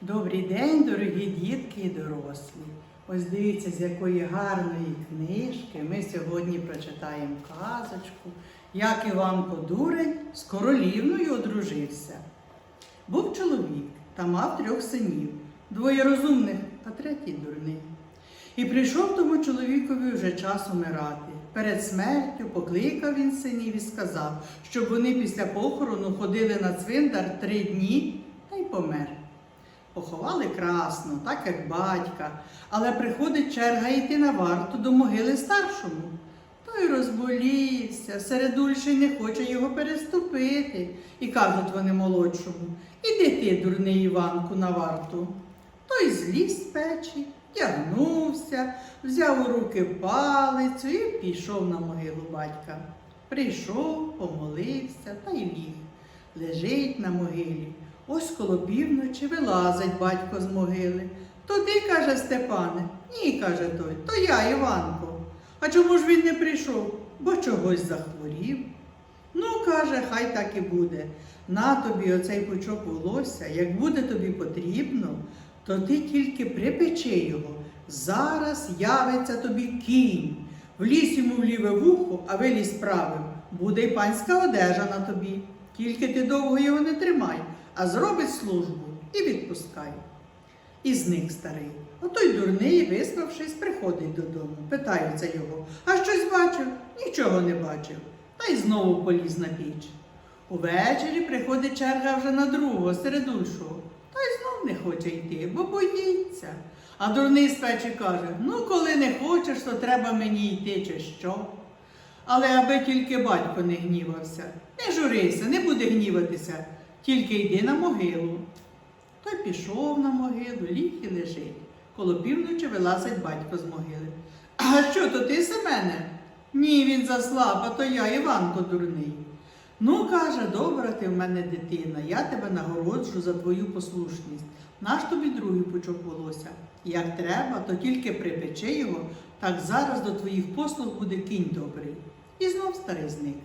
Добрий день, дорогі дітки і дорослі. Ось дивіться, з якої гарної книжки ми сьогодні прочитаємо казочку, як Іван Подурень з королівною одружився. Був чоловік та мав трьох синів, двоє розумних, а третій дурний. І прийшов тому чоловікові вже час умирати. Перед смертю покликав він синів і сказав, щоб вони після похорону ходили на цвинтар три дні та й помер. Поховали красно, так як батька, але приходить черга йти на варту до могили старшому. Той розболівся, середульший не хоче його переступити. І кажуть вони молодшому, іди ти, дурний Іванку, на варту. Той зліз з печі, тягнувся, взяв у руки палицю і пішов на могилу батька. Прийшов, помолився та й ліг. Лежить на могилі. Ось коло півночі вилазить батько з могили. То ти, каже Степане, ні, каже той, то я, Іванко. А чому ж він не прийшов? Бо чогось захворів. Ну, каже, хай так і буде. На тобі оцей пучок волосся, як буде тобі потрібно, то ти тільки припечи його. Зараз явиться тобі кінь. Влізь йому в ліве вухо, а вилізь правим. Буде й панська одежа на тобі. Тільки ти довго його не тримай, а зробить службу і відпускай. І зник старий. Отой дурний, виспавшись, приходить додому. Питаються його, а щось бачив? Нічого не бачив. Та й знову поліз на піч. Увечері приходить черга вже на другого, середульшого. Та й знов не хоче йти, бо боїться. А дурний з печі каже: ну, коли не хочеш, то треба мені йти, чи що. Але аби тільки батько не гнівався, не журися, не буде гніватися, тільки йди на могилу. Той пішов на могилу, ліг і лежить. Коло півночі вилазить батько з могили. А що то ти, Семене? Ні, він заслаб, а то я Іванко дурний. Ну, каже, добра ти в мене дитина, я тебе нагороджу за твою послушність. Наш тобі другий пучок волосся. Як треба, то тільки припечи його, так зараз до твоїх послуг буде кінь добрий. І знов старий зник.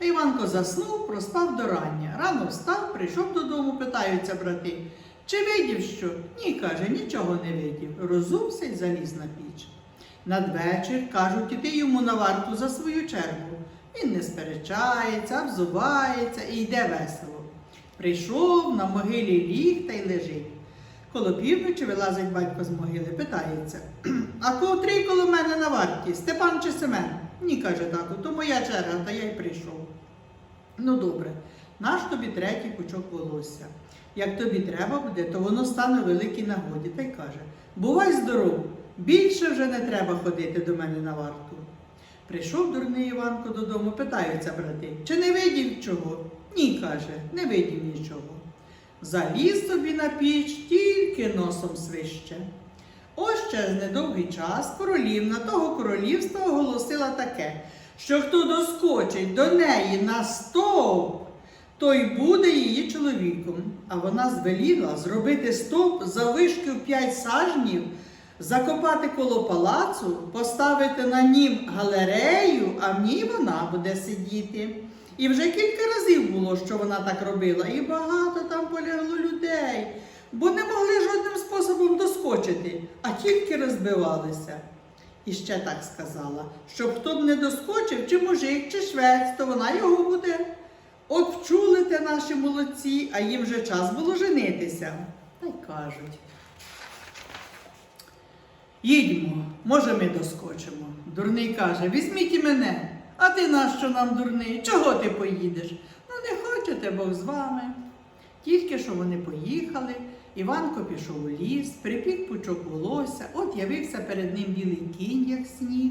А Іванко заснув, проспав до рання. Рано встав, прийшов додому, питаються брати. Чи видів що? Ні, каже, нічого не видів. Розувся й заліз на піч. Надвечір кажуть, іти йому на варту за свою чергу. Він не сперечається, взувається і йде весело. Прийшов на могилі ліг та й лежить. Коло півночі вилазить батько з могили, питається, а котрий коло мене на варті? Степан чи Семен? Ні, каже тату, то моя черга, та я й прийшов. Ну добре, наш тобі третій пучок волосся. Як тобі треба буде, то воно стане великій нагоді та й каже: Бувай здоров, більше вже не треба ходити до мене на варту. Прийшов дурний Іванко додому, питаються брати, чи не видів чого? Ні, каже, не видів нічого. Заліз собі на піч, тільки носом свище. Ось через недовгий час королівна того королівства оголосила таке, що хто доскочить до неї на стовп, той буде її чоловіком. А вона звеліла зробити стовп за вишки в п'ять сажнів, закопати коло палацу, поставити на нім галерею, а в ній вона буде сидіти. І вже кілька разів було, що вона так робила, і багато там полягло людей, бо не могли жодним способом доскочити, а тільки розбивалися. І ще так сказала, щоб хто б не доскочив, чи мужик, чи швець, то вона його буде. От вчули те наші молодці, а їм вже час було женитися. Та й кажуть. Їдьмо, може, ми доскочимо. Дурний каже, візьміть і мене. А ти нащо нам дурний? Чого ти поїдеш? Ну, не хочете, Бог з вами. Тільки що вони поїхали, Іванко пішов у ліс, припік пучок волосся, от явився перед ним білий кінь, як сніг.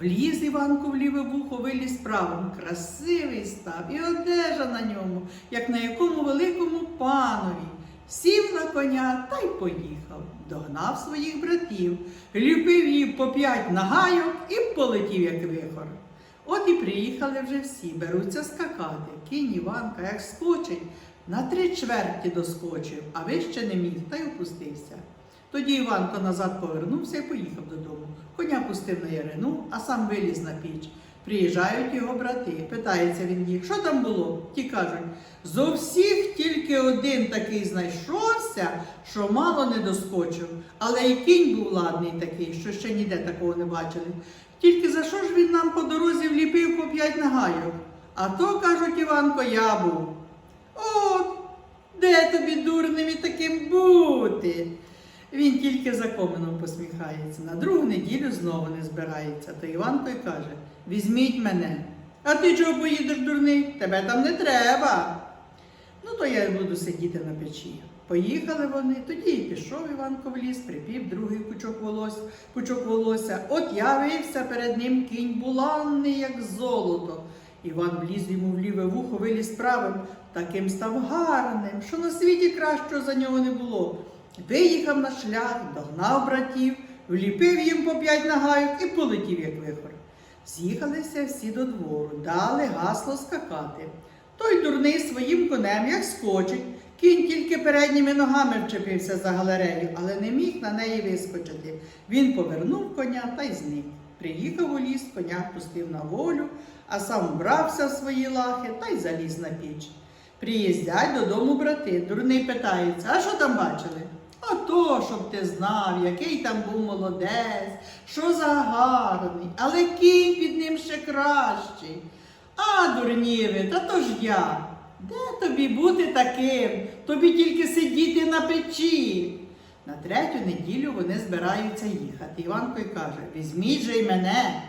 Вліз Іванко в ліве вухо, виліз правим. Красивий став, і одежа на ньому, як на якому великому панові. Сів на коня та й поїхав. Догнав своїх братів, ліпив їм по п'ять нагайок і полетів, як вихор. От і приїхали вже всі, беруться скакати. Кінь Іванка, як скочить, на три чверті доскочив, а вище не міг, та й опустився. Тоді Іванко назад повернувся і поїхав додому. Коня пустив на ярину, а сам виліз на піч. Приїжджають його брати, питається він їх, що там було? Ті кажуть, зо всіх тільки один такий знайшовся, що мало не доскочив. Але і кінь був ладний такий, що ще ніде такого не бачили. Тільки за що ж він нам по дорозі вліпив по п'ять нагайок? А то, кажуть, Іванко, я був. От, де тобі дурним і таким бути? Він тільки за комином посміхається. На другу неділю знову не збирається. То Іванко й каже: візьміть мене. А ти чого поїдеш, дурний? Тебе там не треба. Ну, то я буду сидіти на печі. Поїхали вони, тоді і пішов Іванко в ліс, припів другий пучок волосся, пучок волосся. От явився перед ним кінь буланний, як золото. Іван вліз йому в ліве вухо, виліз правим, таким став гарним, що на світі кращого за нього не було. Виїхав на шлях, догнав братів, вліпив їм по п'ять нагайок і полетів, як вихор. З'їхалися всі до двору, дали гасло скакати. Той дурний своїм конем, як скочить, кінь тільки передніми ногами вчепився за галерею, але не міг на неї вискочити. Він повернув коня та й зник. Приїхав у ліс, коня пустив на волю, а сам вбрався в свої лахи та й заліз на піч. Приїздять додому брати. Дурний питається, а що там бачили? А то, щоб ти знав, який там був молодець, що за гарний, але кінь під ним ще кращий. А, дурні ви, та то ж я. Де тобі бути таким? Тобі тільки сидіти на печі. На третю неділю вони збираються їхати. Іванко й каже: візьміть же й мене.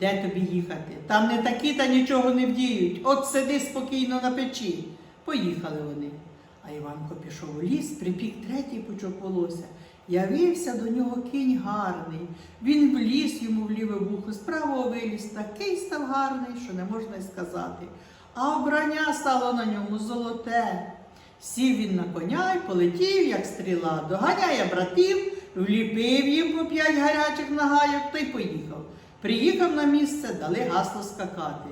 Де тобі їхати? Там не такі та нічого не вдіють. От сиди спокійно на печі. Поїхали вони. А Іванко пішов у ліс, припік третій пучок волосся. Явився до нього кінь гарний. Він вліз йому в ліве вухо, з правого виліз, такий став гарний, що не можна й сказати. А обрання стало на ньому золоте. Сів він на коня й полетів, як стріла, доганяє братів, вліпив їм по п'ять гарячих нагайок та й поїхав. Приїхав на місце, дали гасло скакати.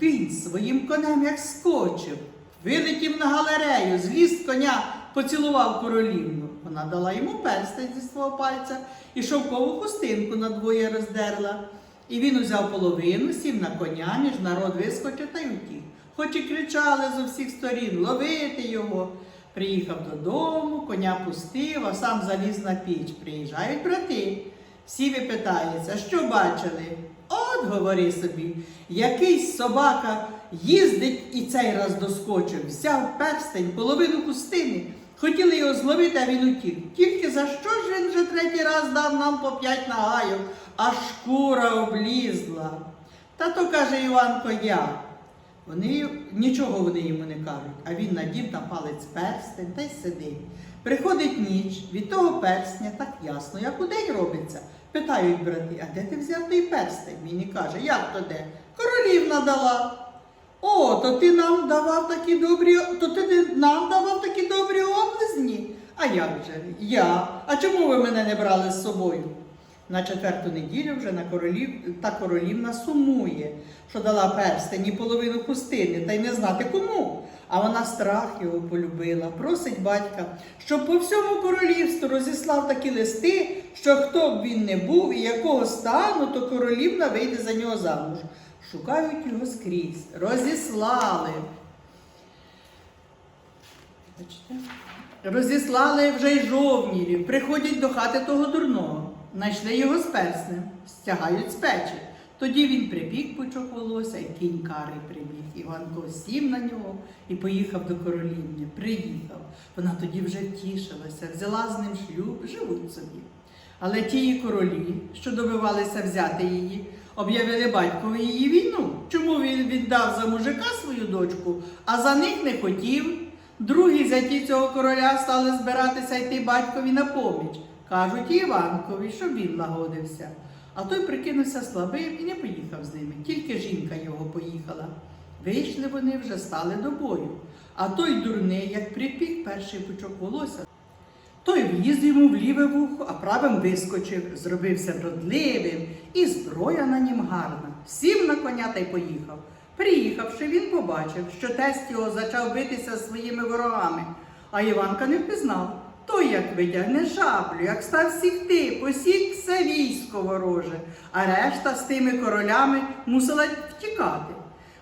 Він своїм конем як скочив, вилетів на галерею, зліз коня, поцілував королівну. Вона дала йому перстень зі свого пальця і шовкову хустинку надвоє роздерла. І він узяв половину, сів на коня, між народ вискочив та й утік. Хоч і кричали з усіх сторін ловити його. Приїхав додому, коня пустив, а сам заліз на піч. Приїжджають брати. Всі випитаються, що бачили? От, говори собі, якийсь собака їздить і цей раз доскочив, взяв перстень, половину хустини. Хотіли його зловити, а він утік. Тільки за що ж він вже третій раз дав нам по п'ять нагайок, а шкура облізла. Та то каже Іванко я. Вони нічого вони йому не кажуть, а він надів на палець перстень та й сидить. Приходить ніч, від того перстня так ясно, як у день робиться. Питають брати, а де ти взяв той перстень? Він і каже, як то де? Королівна дала. О, то ти нам давав такі добрі, то ти не- нам давав такі добрі облизні? А як же? Я. А чому ви мене не брали з собою? На четверту неділю вже на королів, та королівна сумує, що дала перстень і половину хустини, та й не знати кому. А вона страх його полюбила, просить батька, щоб по всьому королівству розіслав такі листи, що хто б він не був і якого стану, то королівна вийде за нього замуж. Шукають його скрізь, розіслали. Розіслали вже й жовнірів, приходять до хати того дурного. Знайшли його з перснем, стягають з печі. Тоді він прибіг пучок волосся, і кінь карий прибіг. Іванко сів на нього і поїхав до королівні. Приїхав. Вона тоді вже втішилася, взяла з ним шлюб, живуть собі. Але ті королі, що добивалися взяти її, об'явили батькові її війну. Чому він віддав за мужика свою дочку, а за них не хотів? Другі зяті цього короля стали збиратися йти батькові на поміч. Кажуть Іванкові, щоб він лагодився. А той прикинувся слабим і не поїхав з ними. Тільки жінка його поїхала. Вийшли вони вже стали до бою. А той дурний, як припік перший пучок волосся, той вліз йому в ліве вухо, а правим вискочив, зробився вродливим, і зброя на нім гарна. Сів на коня та й поїхав. Приїхавши, він побачив, що тесть його зачав битися своїми ворогами, а Іванка не впізнав. той як витягне шаблю, як став сікти, посік все військо вороже, а решта з тими королями мусила втікати.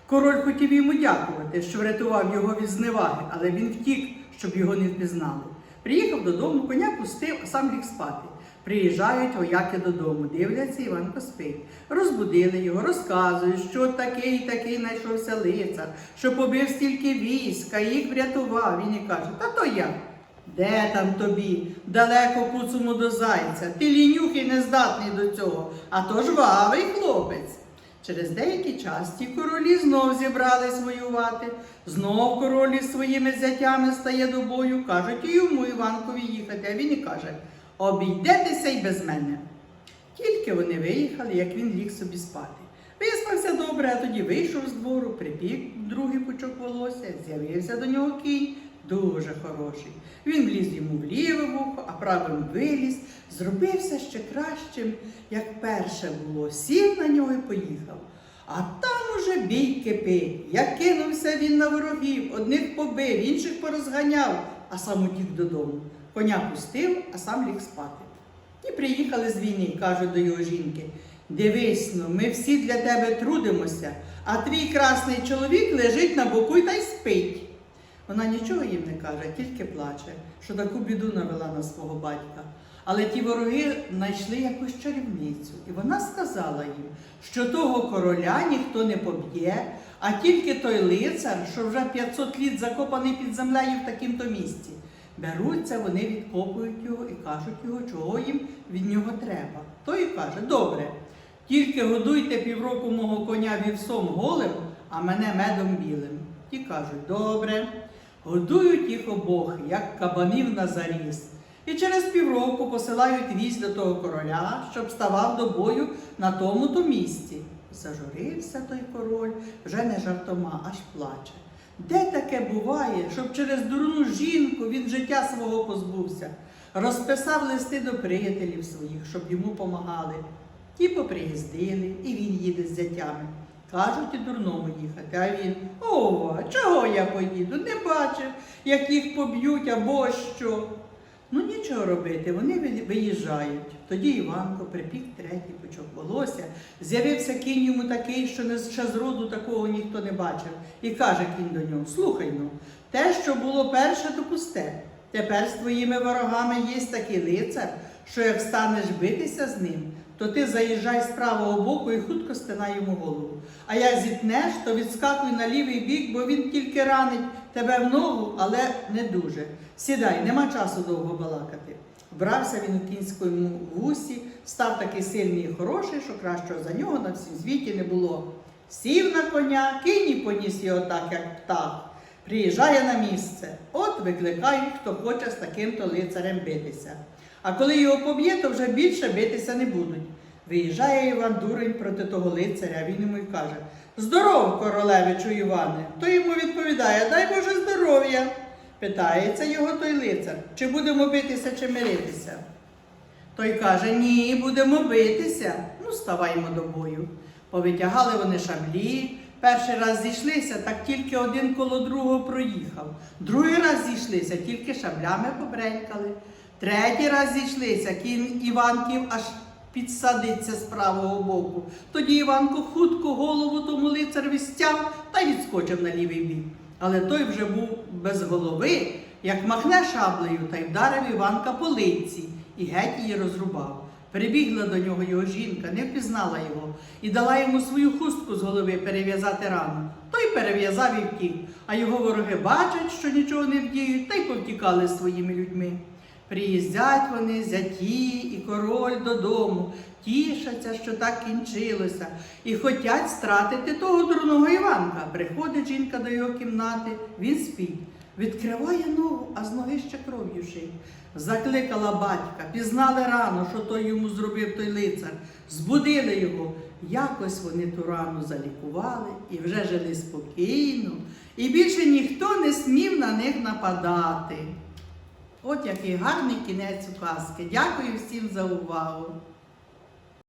Король хотів йому дякувати, що врятував його від зневаги, але він втік, щоб його не впізнали. Приїхав додому, коня пустив, а сам ліг спати. Приїжджають вояки додому, дивляться, Іванко спить. Розбудили його, розказують, що такий такий знайшовся лицар, що побив стільки війська, їх врятував. Він і каже, та то я. Де там тобі? Далеко куцому до зайця. Ти лінюх і нездатний до цього, а то жвавий хлопець. Через деякий час ті королі знов зібрались воювати. Знов королі з своїми зятями стає до бою, кажуть і йому Іванкові їхати, а він і каже: обійдетеся й без мене. Тільки вони виїхали, як він ліг собі спати. Виспався добре, а тоді вийшов з двору, припік другий пучок волосся, з'явився до нього кінь, дуже хороший. Він вліз йому в ліве вухо, а правим виліз, зробився ще кращим, як перше було, сів на нього і поїхав. А там уже бій кипить. Як кинувся він на ворогів, одних побив, інших порозганяв, а сам утік додому. Коня пустив, а сам ліг спати. І приїхали з війни, кажуть до його жінки. Дивись ну, ми всі для тебе трудимося, а твій красний чоловік лежить на боку та й спить. Вона нічого їм не каже, тільки плаче, що таку біду навела на свого батька. Але ті вороги знайшли якусь чарівницю, і вона сказала їм, що того короля ніхто не поб'є, а тільки той лицар, що вже 500 літ закопаний під землею в такому-то місці. Беруться, вони відкопують його і кажуть його, чого їм від нього треба. Той каже, добре, тільки годуйте півроку мого коня вівсом голим, а мене медом білим. Ті кажуть, добре, годують їх обох, як кабанів на заріз. І через півроку посилають вість до того короля, щоб ставав до бою на тому то місці. Зажурився той король, вже не жартома, аж плаче. Де таке буває, щоб через дурну жінку він життя свого позбувся? Розписав листи до приятелів своїх, щоб йому помагали. Ті поприїздили, і він їде з зятями. Кажуть і дурному їхати, а він ова, чого я поїду? Не бачив, як їх поб'ють або що. Ну нічого робити, вони виїжджають. Тоді Іванко припік третій пучок волосся. З'явився кінь йому такий, що не ще з роду такого ніхто не бачив. І каже кінь до нього: Слухай ну, те, що було перше, то пусте. Тепер з твоїми ворогами є такий лицар, що як станеш битися з ним, то ти заїжджай з правого боку і хутко стинай йому голову. А як зітнеш, то відскакуй на лівий бік, бо він тільки ранить тебе в ногу, але не дуже. Сідай, нема часу довго балакати. Вбрався він у кінському вусі, став такий сильний і хороший, що кращого за нього на всім світі не було. Сів на коня, кінь і поніс його так, як птах. Приїжджає на місце. От викликають, хто хоче з таким-то лицарем битися. А коли його поб'є, то вже більше битися не будуть. Виїжджає Іван Дурень проти того лицаря, він йому й каже: Здоров, королевичу Іване. Той йому відповідає, дай Боже здоров'я. Питається його той лицар, чи будемо битися, чи миритися. Той каже, ні, будемо битися. Ну, ставаймо до бою. Повитягали вони шаблі. Перший раз зійшлися, так тільки один коло другого проїхав. Другий раз зійшлися, тільки шаблями побренькали. Третій раз зійшлися, кінь Іванків аж підсадиться з правого боку. Тоді Іванко хутко голову тому лицареві стяв та відскочив на лівий бік. Але той вже був без голови, як махне шаблею та й вдарив Іванка по лиці і геть її розрубав. Прибігла до нього його жінка, не впізнала його і дала йому свою хустку з голови перев'язати рану. Той перев'язав і втік, а його вороги бачать, що нічого не вдіють, та й повтікали з своїми людьми. Приїздять вони, зяті і король додому, тішаться, що так кінчилося, і хотять стратити того дурного Іванка. Приходить жінка до його кімнати, він спить. Відкриває ногу, а з ноги ще кров'ю шить. Закликала батька, пізнали рано, що той йому зробив той лицар, збудили його. Якось вони ту рану залікували і вже жили спокійно, і більше ніхто не смів на них нападати. От який гарний кінець у казки. Дякую всім за увагу.